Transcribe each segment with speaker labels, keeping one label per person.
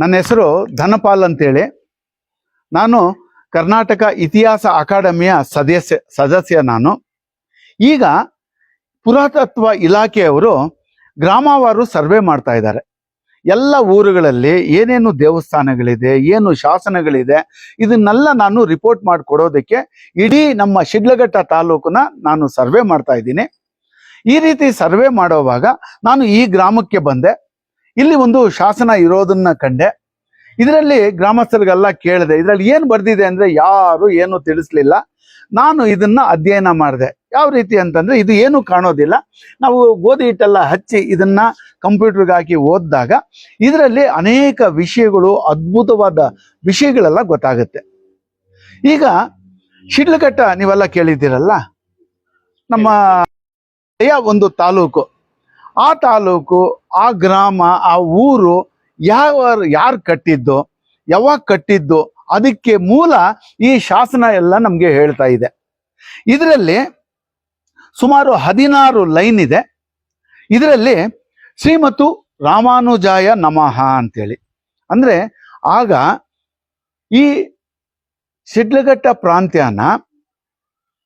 Speaker 1: ನನ್ನ ಹೆಸರು ಧನಪಾಲ್ ಅಂತೇಳಿ. ನಾನು ಕರ್ನಾಟಕ ಇತಿಹಾಸ ಅಕಾಡೆಮಿಯ ಸದಸ್ಯ ಸದಸ್ಯ ನಾನು. ಈಗ ಪುರಾತತ್ವ ಇಲಾಖೆಯವರು ಗ್ರಾಮವಾರು ಸರ್ವೆ ಮಾಡ್ತಾ ಇದ್ದಾರೆ. ಎಲ್ಲ ಊರುಗಳಲ್ಲಿ ಏನೇನು ದೇವಸ್ಥಾನಗಳಿದೆ, ಏನು ಶಾಸನಗಳಿದೆ, ಇದನ್ನೆಲ್ಲ ನಾನು ರಿಪೋರ್ಟ್ ಮಾಡಿಕೊಡೋದಕ್ಕೆ ಇಡೀ ನಮ್ಮ ಶಿಡ್ಲಘಟ್ಟ ತಾಲೂಕನ್ನ ನಾನು ಸರ್ವೆ ಮಾಡ್ತಾ ಇದ್ದೀನಿ. ಈ ರೀತಿ ಸರ್ವೆ ಮಾಡೋವಾಗ ನಾನು ಈ ಗ್ರಾಮಕ್ಕೆ ಬಂದೆ. ಇಲ್ಲಿ ಒಂದು ಶಾಸನ ಇರೋದನ್ನ ಕಂಡೆ. ಇದರಲ್ಲಿ ಗ್ರಾಮಸ್ಥರಿಗೆಲ್ಲ ಕೇಳಿದೆ, ಇದರಲ್ಲಿ ಏನು ಬರ್ದಿದೆ ಅಂದ್ರೆ ಯಾರು ಏನು ತಿಳಿಸ್ಲಿಲ್ಲ. ನಾನು ಇದನ್ನ ಅಧ್ಯಯನ ಮಾಡಿದೆ. ಯಾವ ರೀತಿ ಅಂತಂದ್ರೆ ಇದು ಏನು ಕಾಣೋದಿಲ್ಲ. ನಾವು ಗೋಧಿ ಹಿಟ್ಟೆಲ್ಲ ಹಚ್ಚಿ ಇದನ್ನ ಕಂಪ್ಯೂಟರ್ಗೆ ಹಾಕಿ ಓದಿದಾಗ ಇದರಲ್ಲಿ ಅನೇಕ ವಿಷಯಗಳು, ಅದ್ಭುತವಾದ ವಿಷಯಗಳೆಲ್ಲ ಗೊತ್ತಾಗುತ್ತೆ. ಈಗ ಶಿಡ್ಲಘಟ್ಟ ನೀವೆಲ್ಲ ಕೇಳಿದ್ದೀರಲ್ಲ? ನಮ್ಮ ಒಂದು ತಾಲೂಕು. ಆ ತಾಲೂಕು, ಆ ಗ್ರಾಮ, ಆ ಊರು ಯಾವ ಯಾರು ಕಟ್ಟಿದ್ದು, ಯಾವಾಗ ಕಟ್ಟಿದ್ದು, ಅದಕ್ಕೆ ಮೂಲ ಈ ಶಾಸನ ಎಲ್ಲ ನಮಗೆ ಹೇಳ್ತಾ ಇದೆ. ಇದರಲ್ಲಿ ಸುಮಾರು ಹದಿನಾರು ಲೈನ್ ಇದೆ. ಇದರಲ್ಲಿ ಶ್ರೀಮತು ರಾಮಾನುಜಾಯ ನಮಃ ಅಂತೇಳಿ. ಅಂದರೆ ಆಗ ಈ ಶಿಡ್ಲಘಟ್ಟ ಪ್ರಾಂತ್ಯನ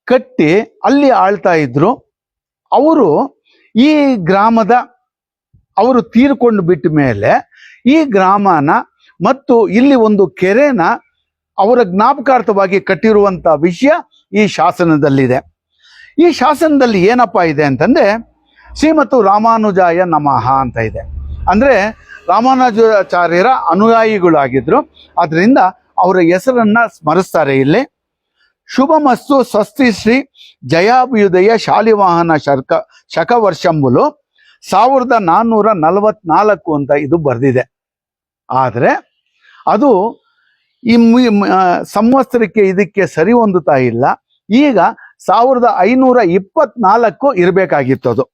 Speaker 1: ಕಟ್ಟಿ ಅಲ್ಲಿ ಆಳ್ತಾ ಇದ್ರು. ಅವರು ಈ ಗ್ರಾಮದ ಅವರು ತೀರ್ಕೊಂಡು ಬಿಟ್ಟ ಮೇಲೆ ಈ ಗ್ರಾಮನ ಮತ್ತು ಇಲ್ಲಿ ಒಂದು ಕೆರೆನ ಅವರ ಜ್ಞಾಪಕಾರ್ಥವಾಗಿ ಕಟ್ಟಿರುವಂತ ವಿಷಯ ಈ ಶಾಸನದಲ್ಲಿದೆ. ಈ ಶಾಸನದಲ್ಲಿ ಏನಪ್ಪ ಇದೆ ಅಂತಂದ್ರೆ ಶ್ರೀಮತ್ತು ರಾಮಾನುಜಾಯ ನಮಃ ಅಂತ ಇದೆ. ಅಂದ್ರೆ ರಾಮಾನುಜಾಚಾರ್ಯರ ಅನುಯಾಯಿಗಳಾಗಿದ್ರು. ಅದರಿಂದ ಅವರ ಹೆಸರನ್ನ ಸ್ಮರಿಸ್ತಾರೆ ಇಲ್ಲಿ. ಶುಭಮಸ್ತು ಸ್ವಸ್ತಿ ಶ್ರೀ ಜಯಾಭ್ಯುದಯ ಶಾಲಿವಾಹನ ಶರ್ಕ, ಶಕವರ್ಷಂಬುಲು ಸಾವಿರದ ನಾನ್ನೂರ ನಲವತ್ನಾಲ್ಕು ಅಂತ ಇದು ಬರೆದಿದೆ. ಆದರೆ ಅದು ಈ ಸಂವತ್ಸರಕ್ಕೆ ಇದಕ್ಕೆ ಸರಿ ಹೊಂದುತ್ತಾ ಇಲ್ಲ. ಈಗ ಸಾವಿರದ ಐನೂರ ಇಪ್ಪತ್ನಾಲ್ಕು ಇರಬೇಕಾಗಿತ್ತು ಅದು.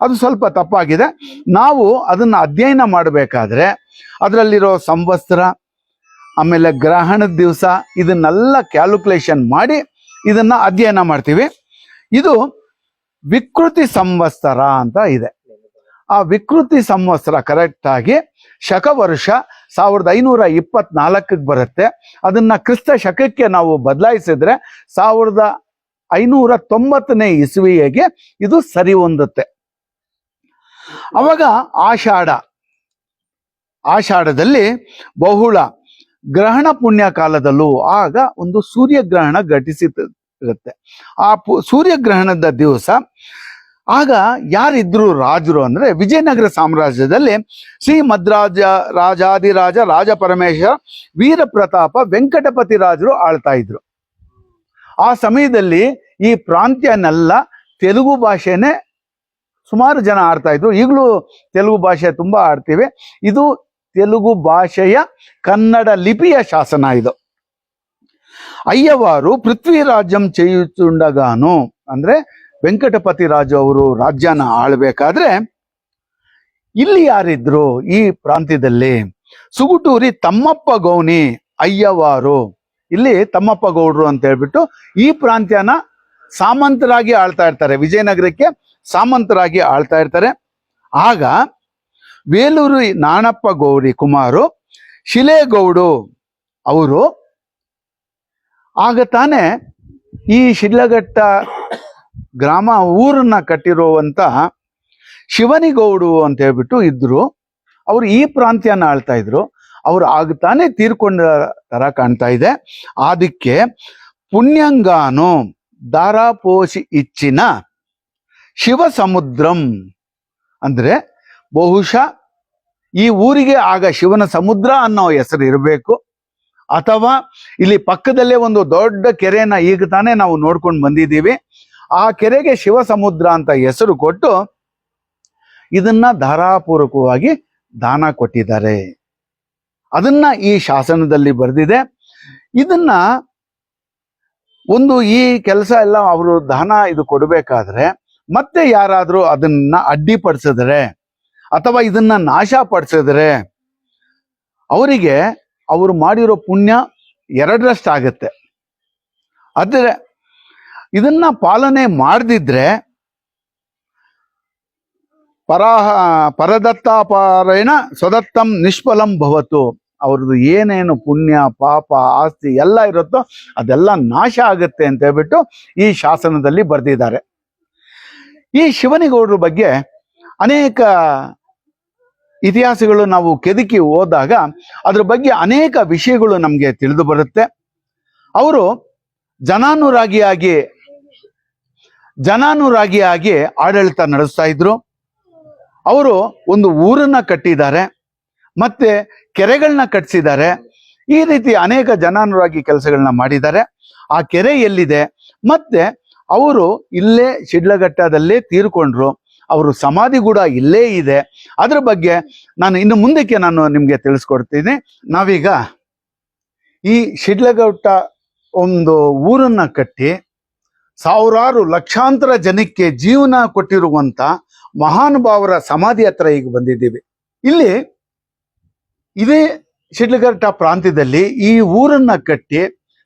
Speaker 1: ಅದು ಸ್ವಲ್ಪ ತಪ್ಪಾಗಿದೆ. ನಾವು ಅದನ್ನು ಅಧ್ಯಯನ ಮಾಡಬೇಕಾದ್ರೆ ಅದರಲ್ಲಿರೋ ಸಂವತ್ಸರ ಆಮೇಲೆ ಗ್ರಹಣದ ದಿವಸ ಇದನ್ನೆಲ್ಲ ಕ್ಯಾಲ್ಕುಲೇಷನ್ ಮಾಡಿ ಇದನ್ನ ಅಧ್ಯಯನ ಮಾಡ್ತೀವಿ. ಇದು ವಿಕೃತಿ ಸಂವತ್ಸರ ಅಂತ ಇದೆ. ಆ ವಿಕೃತಿ ಸಂವತ್ಸರ ಕರೆಕ್ಟಾಗಿ ಶಕ ವರ್ಷ ಸಾವಿರದ ಐನೂರ ಇಪ್ಪತ್ನಾಲ್ಕಕ್ಕೆ ಬರುತ್ತೆ. ಅದನ್ನ ಕ್ರಿಸ್ತ ಶಕಕ್ಕೆ ನಾವು ಬದಲಾಯಿಸಿದ್ರೆ ಸಾವಿರದ ಐನೂರ ತೊಂಬತ್ತನೇ ಇಸುವಿಗೆ ಇದು ಸರಿ ಹೊಂದುತ್ತೆ. ಅವಾಗ ಆಷಾಢ, ಆಷಾಢದಲ್ಲಿ ಬಹುಳ ಗ್ರಹಣ ಪುಣ್ಯ ಕಾಲದಲ್ಲೂ ಆಗ ಒಂದು ಸೂರ್ಯಗ್ರಹಣ ಘಟಿಸಿರುತ್ತೆ. ಆ ಸೂರ್ಯಗ್ರಹಣದ ದಿವಸ ಆಗ ಯಾರಿದ್ರು ರಾಜರು ಅಂದ್ರೆ ವಿಜಯನಗರ ಸಾಮ್ರಾಜ್ಯದಲ್ಲಿ ಶ್ರೀ ಮದ್ರಾಜ ರಾಜಾದಿರಾಜ ರಾಜ ಪರಮೇಶ್ವರ, ವೀರ ಪ್ರತಾಪ, ವೆಂಕಟಪತಿ ರಾಜರು ಆಳ್ತಾ ಇದ್ರು. ಆ ಸಮಯದಲ್ಲಿ ಈ ಪ್ರಾಂತ್ಯನೆಲ್ಲ ತೆಲುಗು ಭಾಷೆನೇ ಸುಮಾರು ಜನ ಆಡ್ತಾ ಇದ್ರು. ಈಗಲೂ ತೆಲುಗು ಭಾಷೆ ತುಂಬಾ ಆಡ್ತೀವಿ. ಇದು ತೆಲುಗು ಭಾಷೆಯ ಕನ್ನಡ ಲಿಪಿಯ ಶಾಸನ ಇದು. ಅಯ್ಯವಾರು ಪೃಥ್ವಿರಾಜ್ಯಂ చేಯುತ್ತುಂಡಗಾನು ಅಂದ್ರೆ ವೆಂಕಟಪತಿ ರಾಜು ಅವರು ರಾಜ್ಯನ ಆಳ್ಬೇಕಾದ್ರೆ, ಇಲ್ಲಿ ಯಾರಿದ್ರು ಈ ಪ್ರಾಂತ್ಯದಲ್ಲಿ ಸುಗುಟೂರಿ ತಮ್ಮಪ್ಪ ಗೌನಿ ಅಯ್ಯವಾರು, ಇಲ್ಲಿ ತಮ್ಮಪ್ಪ ಗೌಡ್ರು ಅಂತ ಹೇಳ್ಬಿಟ್ಟು ಈ ಪ್ರಾಂತ್ಯನ ಸಾಮಂತರಾಗಿ ಆಳ್ತಾ ಇರ್ತಾರೆ. ವಿಜಯನಗರಕ್ಕೆ ಸಾಮಂತರಾಗಿ ಆಳ್ತಾ ಇರ್ತಾರೆ. ಆಗ ಬೇಲೂರು ನಾಣಪ್ಪ ಗೌರಿ ಕುಮಾರು, ಶಿಲೇಗೌಡು ಅವರು ಆಗ ತಾನೇ ಈ ಶಿಡ್ಲಘಟ್ಟ ಗ್ರಾಮ ಊರನ್ನ ಕಟ್ಟಿರುವಂತ ಶಿವನಿಗೌಡು ಅಂತ ಹೇಳ್ಬಿಟ್ಟು ಇದ್ರು. ಅವರು ಈ ಪ್ರಾಂತ್ಯನ ಆಳ್ತಾ ಇದ್ರು. ಅವ್ರು ಆಗ ತಾನೇ ತೀರ್ಕೊಂಡ ತರ ಕಾಣ್ತಾ ಇದೆ. ಅದಕ್ಕೆ ಪುಣ್ಯಂಗಾನು ದಾರಾಪೋಷಿ ಇಚ್ಚಿನ ಶಿವ ಸಮುದ್ರಂ ಅಂದ್ರೆ ಬಹುಶಃ ಈ ಊರಿಗೆ ಆಗ ಶಿವನ ಸಮುದ್ರ ಅನ್ನೋ ಹೆಸರು ಇರಬೇಕು. ಅಥವಾ ಇಲ್ಲಿ ಪಕ್ಕದಲ್ಲೇ ಒಂದು ದೊಡ್ಡ ಕೆರೆನ ಈಗ ತಾನೇ ನಾವು ನೋಡ್ಕೊಂಡು ಬಂದಿದ್ದೀವಿ. ಆ ಕೆರೆಗೆ ಶಿವ ಸಮುದ್ರ ಅಂತ ಹೆಸರು ಕೊಟ್ಟು ಇದನ್ನ ಧಾರಾಪೂರ್ವಕವಾಗಿ ದಾನ ಕೊಟ್ಟಿದ್ದಾರೆ. ಅದನ್ನ ಈ ಶಾಸನದಲ್ಲಿ ಬರೆದಿದೆ. ಇದನ್ನ ಒಂದು ಈ ಕೆಲಸ ಎಲ್ಲ ಅವರು ದಾನ ಇದು ಕೊಡಬೇಕಾದ್ರೆ ಮತ್ತೆ ಯಾರಾದರೂ ಅದನ್ನ ಅಡ್ಡಿಪಡಿಸಿದ್ರೆ ಅಥವಾ ಇದನ್ನ ನಾಶ ಪಡಿಸಿದ್ರೆ ಅವರಿಗೆ ಅವರು ಮಾಡಿರೋ ಪುಣ್ಯ ಎರಡರಷ್ಟಾಗತ್ತೆ. ಆದರೆ ಇದನ್ನ ಪಾಲನೆ ಮಾಡದಿದ್ರೆ ಪರಾಹ, ಪರದತ್ತಾಪಾರೇಣ ಸ್ವದತ್ತಂ ನಿಷ್ಫಲಂ ಭವತು. ಅವ್ರದ್ದು ಏನೇನು ಪುಣ್ಯ, ಪಾಪ, ಆಸ್ತಿ ಎಲ್ಲ ಇರುತ್ತೋ ಅದೆಲ್ಲ ನಾಶ ಆಗುತ್ತೆ ಅಂತ ಹೇಳ್ಬಿಟ್ಟು ಈ ಶಾಸನದಲ್ಲಿ ಬರೆದಿದ್ದಾರೆ. ಈ ಶಿವನಿಗೌಡರ ಬಗ್ಗೆ ಅನೇಕ ಇತಿಹಾಸಗಳು ನಾವು ಕೆದಕಿ ಹೋದಾಗ ಅದ್ರ ಬಗ್ಗೆ ಅನೇಕ ವಿಷಯಗಳು ನಮಗೆ ತಿಳಿದು ಬರುತ್ತೆ. ಅವರು ಜನಾನುರಾಗಿಯಾಗಿ ಜನಾನುರಾಗಿಯಾಗಿ ಆಡಳಿತ ನಡೆಸ್ತಾ ಇದ್ರು. ಅವರು ಒಂದು ಊರನ್ನ ಕಟ್ಟಿದ್ದಾರೆ, ಮತ್ತೆ ಕೆರೆಗಳನ್ನ ಕಟ್ಟಿಸಿದ್ದಾರೆ ಈ ರೀತಿ ಅನೇಕ ಜನಾನುರಾಗಿ ಕೆಲಸಗಳನ್ನ ಮಾಡಿದ್ದಾರೆ. ಆ ಕೆರೆ ಎಲ್ಲಿದೆ? ಮತ್ತೆ ಅವರು ಇಲ್ಲೇ ಶಿಡ್ಲಘಟ್ಟದಲ್ಲೇ ತೀರ್ಕೊಂಡ್ರು. ಅವರು ಸಮಾಧಿ ಕೂಡ ಇಲ್ಲೇ ಇದೆ. ಅದ್ರ ಬಗ್ಗೆ ನಾನು ಇನ್ನು ಮುಂದಕ್ಕೆ ನಾನು ನಿಮ್ಗೆ ತಿಳಿಸ್ಕೊಡ್ತೀನಿ. ನಾವೀಗ ಈ ಶಿಡ್ಲಘಟ್ಟ ಒಂದು ಊರನ್ನ ಕಟ್ಟಿ ಸಾವಿರಾರು ಲಕ್ಷಾಂತರ ಜನಕ್ಕೆ ಜೀವನ ಕೊಟ್ಟಿರುವಂತ ಮಹಾನುಭಾವರ ಸಮಾಧಿ ಹತ್ರ ಈಗ ಬಂದಿದ್ದೀವಿ. ಇಲ್ಲಿ ಇದೇ ಶಿಡ್ಲಘಟ್ಟ ಪ್ರಾಂತ್ಯದಲ್ಲಿ ಈ ಊರನ್ನ ಕಟ್ಟಿ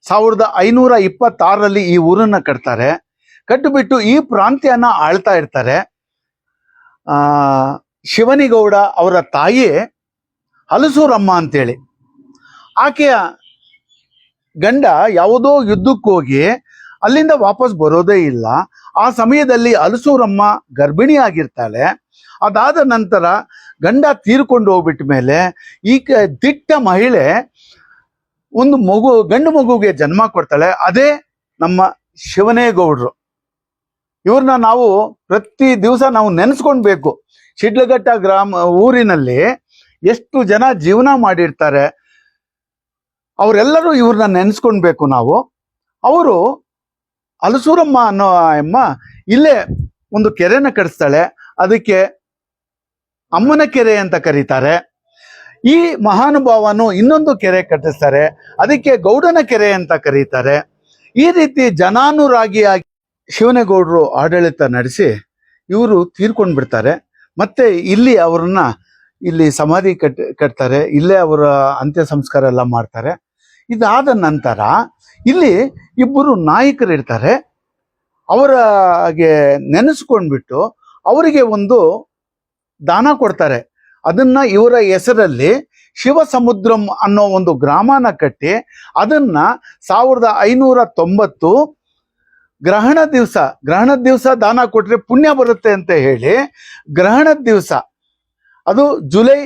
Speaker 1: ಸಾವಿರದ ಐನೂರ ಇಪ್ಪತ್ತಾರರಲ್ಲಿ ಈ ಊರನ್ನ ಕಟ್ತಾರೆ. ಕಟ್ಟಿಬಿಟ್ಟು ಈ ಪ್ರಾಂತ್ಯನ ಆಳ್ತಾ ಇರ್ತಾರೆ. ಶಿವನಿಗೌಡ ಅವರ ತಾಯಿ ಹಲಸೂರಮ್ಮ ಅಂತೇಳಿ. ಆಕೆಯ ಗಂಡ ಯಾವುದೋ ಯುದ್ಧಕ್ಕೆ ಹೋಗಿ ಅಲ್ಲಿಂದ ವಾಪಸ್ ಬರೋದೇ ಇಲ್ಲ. ಆ ಸಮಯದಲ್ಲಿ ಹಲಸೂರಮ್ಮ ಗರ್ಭಿಣಿ ಆಗಿರ್ತಾಳೆ ಅದಾದ ನಂತರ ಗಂಡ ತೀರ್ಕೊಂಡು ಹೋಗ್ಬಿಟ್ಟ ಮೇಲೆ ಈಕೆ ದಿಟ್ಟ ಮಹಿಳೆ ಒಂದು ಮಗು, ಗಂಡು ಮಗುಗೆ ಜನ್ಮ ಕೊಡ್ತಾಳೆ. ಅದೇ ನಮ್ಮ ಶಿವನೇಗೌಡರು ಇವ್ರನ್ನ ನಾವು ಪ್ರತಿ ದಿವಸ ನಾವು ನೆನೆಸ್ಕೊಳ್ಬೇಕು ಶಿಡ್ಲಘಟ್ಟ ಗ್ರಾಮ, ಊರಿನಲ್ಲಿ ಎಷ್ಟು ಜನ ಜೀವನ ಮಾಡಿರ್ತಾರೆ, ಅವರೆಲ್ಲರೂ ಇವ್ರನ್ನ ನೆನೆಸ್ಕೊಳ್ಬೇಕು ನಾವು. ಅವರು ಅಲಸೂರಮ್ಮ ಅನ್ನೋ ಅಮ್ಮ ಇಲ್ಲೇ ಒಂದು ಕೆರೆನ ಕಟ್ಸ್ತಾಳೆ. ಅದಕ್ಕೆ ಅಮ್ಮನ ಕೆರೆ ಅಂತ ಕರೀತಾರೆ. ಈ ಮಹಾನುಭಾವನು ಇನ್ನೊಂದು ಕೆರೆ ಕಟ್ಟಿಸ್ತಾರೆ. ಅದಕ್ಕೆ ಗೌಡನ ಕೆರೆ ಅಂತ ಕರೀತಾರೆ. ಈ ರೀತಿ ಜನಾನುರಾಗಿಯಾಗಿ ಶಿವನಗೌಡರು ಆಡಳಿತ ನಡೆಸಿ ಇವರು ತೀರ್ಕೊಂಡು ಬಿಡ್ತಾರೆ. ಮತ್ತೆ ಇಲ್ಲಿ ಅವರನ್ನ ಇಲ್ಲಿ ಸಮಾಧಿ ಕಟ್, ಕಟ್ತಾರೆ. ಇಲ್ಲೇ ಅವರ ಅಂತ್ಯ ಸಂಸ್ಕಾರ ಎಲ್ಲ ಮಾಡ್ತಾರೆ. ಇದಾದ ನಂತರ ಇಲ್ಲಿ ಇಬ್ಬರು ನಾಯಕರು ಇರ್ತಾರೆ. ಅವರಿಗೆ ನೆನೆಸ್ಕೊಂಡ್ಬಿಟ್ಟು ಅವರಿಗೆ ಒಂದು ದಾನ ಕೊಡ್ತಾರೆ. ಅದನ್ನ ಇವರ ಹೆಸರಲ್ಲಿ ಶಿವ ಸಮುದ್ರಂ ಅನ್ನೋ ಒಂದು ಗ್ರಾಮನ ಕಟ್ಟಿ ಅದನ್ನ ಸಾವಿರದ ಐನೂರ ತೊಂಬತ್ತು ಗ್ರಹಣ ದಿವಸ ಗ್ರಹಣದ ದಿವಸ ದಾನ ಕೊಟ್ಟರೆ ಪುಣ್ಯ ಬರುತ್ತೆ ಅಂತ ಹೇಳಿ ಗ್ರಹಣದ ದಿವಸ, ಅದು ಜುಲೈ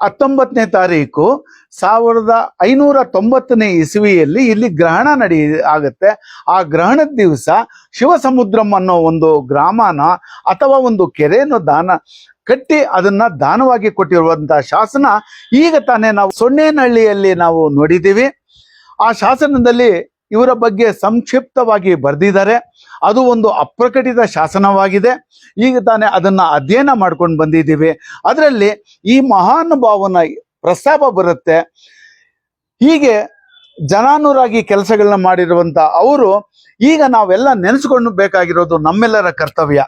Speaker 1: ಹತ್ತೊಂಬತ್ತನೇ ತಾರೀಕು ಸಾವಿರದ ಐನೂರ ತೊಂಬತ್ತನೇ ಇಸವಿಯಲ್ಲಿ ಇಲ್ಲಿ ಗ್ರಹಣ ನಡೆಯ ಆಗುತ್ತೆ. ಆ ಗ್ರಹಣದ ದಿವಸ ಶಿವ ಸಮುದ್ರಂ ಅನ್ನೋ ಒಂದು ಗ್ರಾಮನ ಅಥವಾ ಒಂದು ಕೆರೆಯನ್ನು ದಾನ, ಕಟ್ಟಿ ಅದನ್ನ ದಾನವಾಗಿ ಕೊಟ್ಟಿರುವಂತಹ ಶಾಸನ ಈಗ ತಾನೇ ನಾವು ಸೊನ್ನೇನಹಳ್ಳಿಯಲ್ಲಿ ನಾವು ನೋಡಿದ್ದೀವಿ. ಆ ಶಾಸನದಲ್ಲಿ ಇವರ ಬಗ್ಗೆ ಸಂಕ್ಷಿಪ್ತವಾಗಿ ಬರೆದಿದ್ದಾರೆ. ಅದು ಒಂದು ಅಪ್ರಕಟಿತ ಶಾಸನವಾಗಿದೆ. ಈಗ ತಾನೇ ಅದನ್ನ ಅಧ್ಯಯನ ಮಾಡ್ಕೊಂಡು ಬಂದಿದ್ದೀವಿ. ಅದರಲ್ಲಿ ಈ ಮಹಾನುಭಾವನ ಪ್ರಸ್ತಾಪ ಬರುತ್ತೆ. ಹೀಗೆ ಜನಾನುರಾಗಿ ಕೆಲಸಗಳನ್ನ ಮಾಡಿರುವಂತ ಅವರು ಈಗ ನಾವೆಲ್ಲ ನೆನೆಸ್ಕೊಂಡು ಬೇಕಾಗಿರೋದು ನಮ್ಮೆಲ್ಲರ ಕರ್ತವ್ಯ.